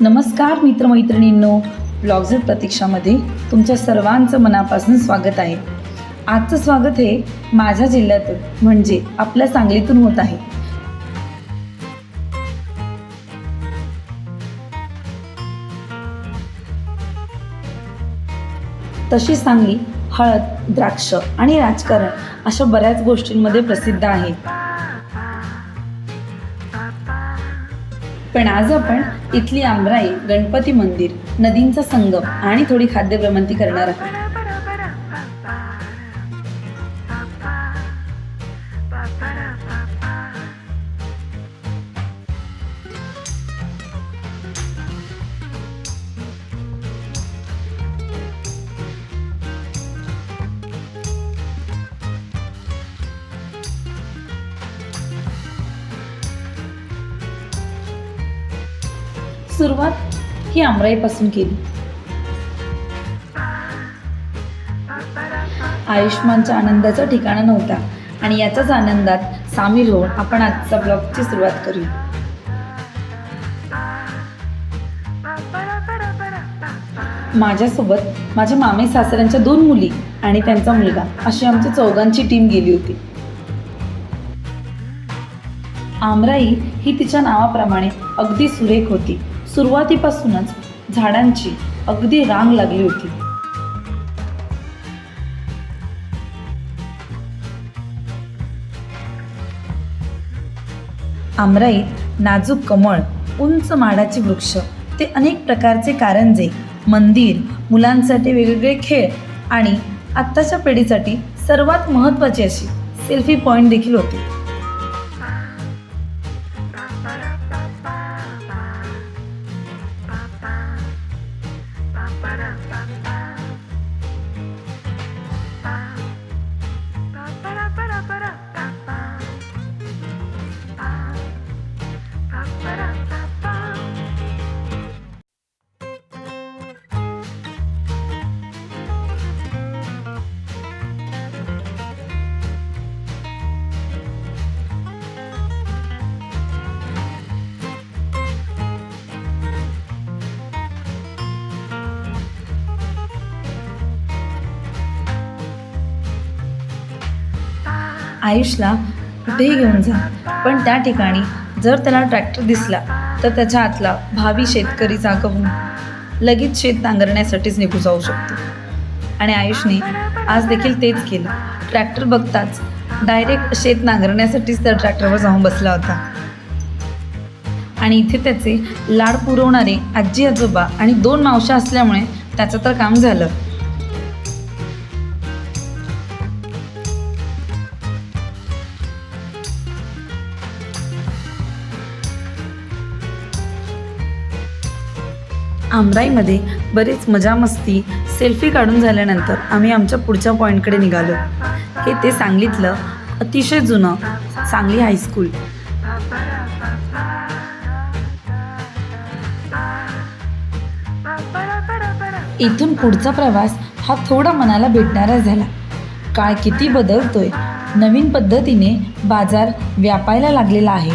नमस्कार मित्रमैत्रिणींनो. ब्लॉग्झर प्रतीक्षामध्ये तुमच्या सर्वांचं मनापासून स्वागत आहे. आजचं स्वागत हे माझ्या जिल्ह्यातून म्हणजे आपल्या सांगलीतून होत आहे. तशी सांगली हळद द्राक्ष आणि राजकारण अशा बऱ्याच गोष्टींमध्ये प्रसिद्ध आहे. पण आज आपण इथली आमराई गणपती मंदिर नदींचा संगम आणि थोडी खाद्यभ्रमंती करणार आहोत. सुरुवात ही आमराईपासून केली. आयुष्मानच्या आनंदाचा ठिकाणा नव्हता आणि याचाच आनंदात सामील होऊन आपण आजचा ब्लॉगची सुरुवात करूया. माझ्यासोबत माझ्या मामे सासऱ्यांच्या दोन मुली आणि त्यांचा मुलगा अशी आमची चौघांची टीम गेली होती. आमराई ही तिच्या नावाप्रमाणे अगदी सुरेख होती. सुरुवातीपासूनच झाडांची अगदी रांग लागली होती. आमराईत नाजूक कमळ उंच माडाचे वृक्ष ते अनेक प्रकारचे कारंजे मंदिर मुलांसाठी वेगवेगळे खेळ आणि आत्ताच्या पिढीसाठी सर्वात महत्त्वाची अशी सेल्फी पॉईंट देखील होते. para, para. आयुषला कुठेही घेऊन जा. पण त्या ठिकाणी जर त्याला ट्रॅक्टर दिसला तर त्याच्या हातला भावी शेतकरी जागा लगेच शेत नांगरण्यासाठीच निघू जाऊ शकतो. आणि आयुषने आज देखील तेच केलं. ट्रॅक्टर बघताच डायरेक्ट शेत नांगरण्यासाठीच त्या ट्रॅक्टरवर जाऊन बसला होता. आणि इथे त्याचे लाड पुरवणारे आजी आजोबा आणि दोन मावशा असल्यामुळे त्याचं तर काम झालं. आमराईमध्ये बरीच मजा मस्ती सेल्फी काढून झाल्यानंतर आम्ही आमच्या पुढच्या पॉईंटकडे निघालो. हे ते सांगलीतलं अतिशय जुनं सांगली हायस्कूल इथून पुढचा प्रवास हा थोडा मनाला भेटणारा झाला. काळ किती बदलतोय नवीन पद्धतीने बाजार व्यापायला लागलेला आहे.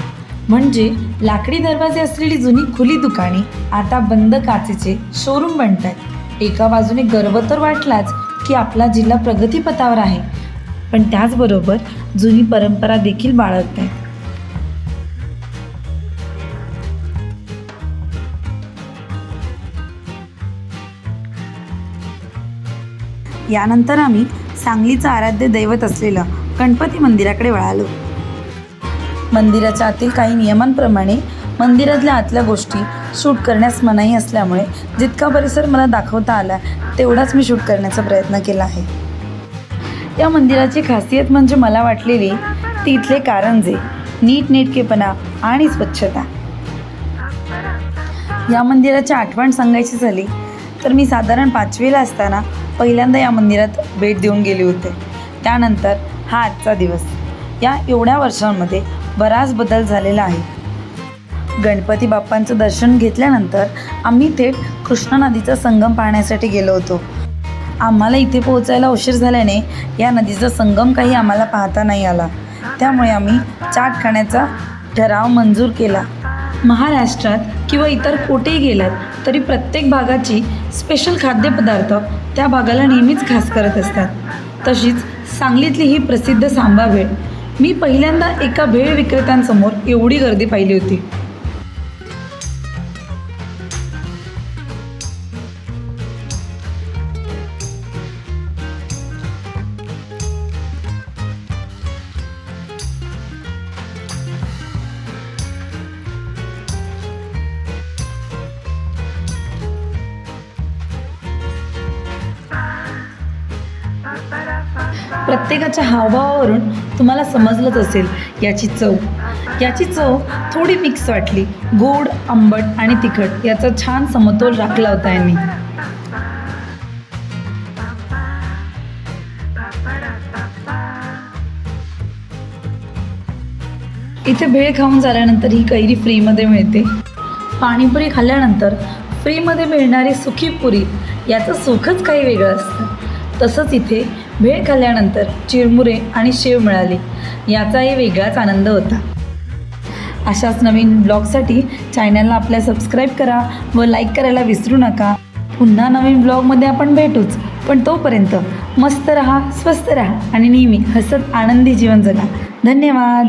म्हणजे लाकडी दरवाजे असलेली जुनी खुली दुकाने आता बंद काचेचे शोरूम बनत आहेत एका बाजूने गर्व तर वाटलाच की आपला जिल्हा प्रगतीपथावर आहे. पण त्याचबरोबर जुनी परंपरा देखील बाळगत आहेत यानंतर आम्ही सांगलीचं आराध्य दैवत असलेलं गणपती मंदिराकडे वळालो. मंदिराच्या आतील काही नियमांप्रमाणे मंदिरातल्या आतल्या गोष्टी शूट करण्यास मनाई असल्यामुळे जितका परिसर मला दाखवता आला तेवढाच मी शूट करण्याचा प्रयत्न केला आहे. या मंदिराची खासियत म्हणजे मला वाटलेली ती इथले कारंजे नीटनेटकेपणा आणि स्वच्छता. या मंदिराची आठवण सांगायची झाली तर मी साधारण पाचवीला असताना पहिल्यांदा या मंदिरात भेट देऊन गेले होते. त्यानंतर हा आजचा दिवस. या एवढ्या वर्षांमध्ये बराच बदल झालेला आहे. गणपती बाप्पांचं दर्शन घेतल्यानंतर आम्ही थेट कृष्णा नदीचा संगम पाहण्यासाठी गेलो होतो. आम्हाला इथे पोहोचायला उशीर झाल्याने या नदीचा संगम काही आम्हाला पाहता नाही आला. त्यामुळे आम्ही चाट खाण्याचा ठराव मंजूर केला. महाराष्ट्रात किंवा इतर कुठेही गेलात तरी प्रत्येक भागाची स्पेशल खाद्यपदार्थ त्या भागाला नेहमीच खास करत असतात. तशीच सांगलीतली ही प्रसिद्ध सांबा भेट मी पहिल्यांदा एका भेळ विक्रेत्यांसमोर एवढी गर्दी पाहिली होती. प्रत्येकाच्या हावभावावरून तुम्हाला समजलंच असेल याची चव. याची चव थोडी मिक्स वाटली. गोड आंबट आणि तिखट याचा छान समतोल राखला होता यांनी. इथे भेळ खाऊन झाल्यानंतर ही कैरी फ्रीमध्ये मिळते. पाणीपुरी खाल्ल्यानंतर फ्रीमध्ये मिळणारी सुखी पुरी याचं सुखच काही वेगळं असतं. तसंच इथे भेळ खाल्ल्यानंतर चिरमुरे आणि शेव मिळाली. याचाही वेगळाच आनंद होता. अशाच नवीन ब्लॉगसाठी चॅनलला आपल्या सबस्क्राईब करा व लाईक करायला विसरू नका. पुन्हा नवीन ब्लॉगमध्ये आपण भेटूच. पण तोपर्यंत मस्त रहा स्वस्त रहा आणि नेहमी हसत आनंदी जीवन जगा. धन्यवाद.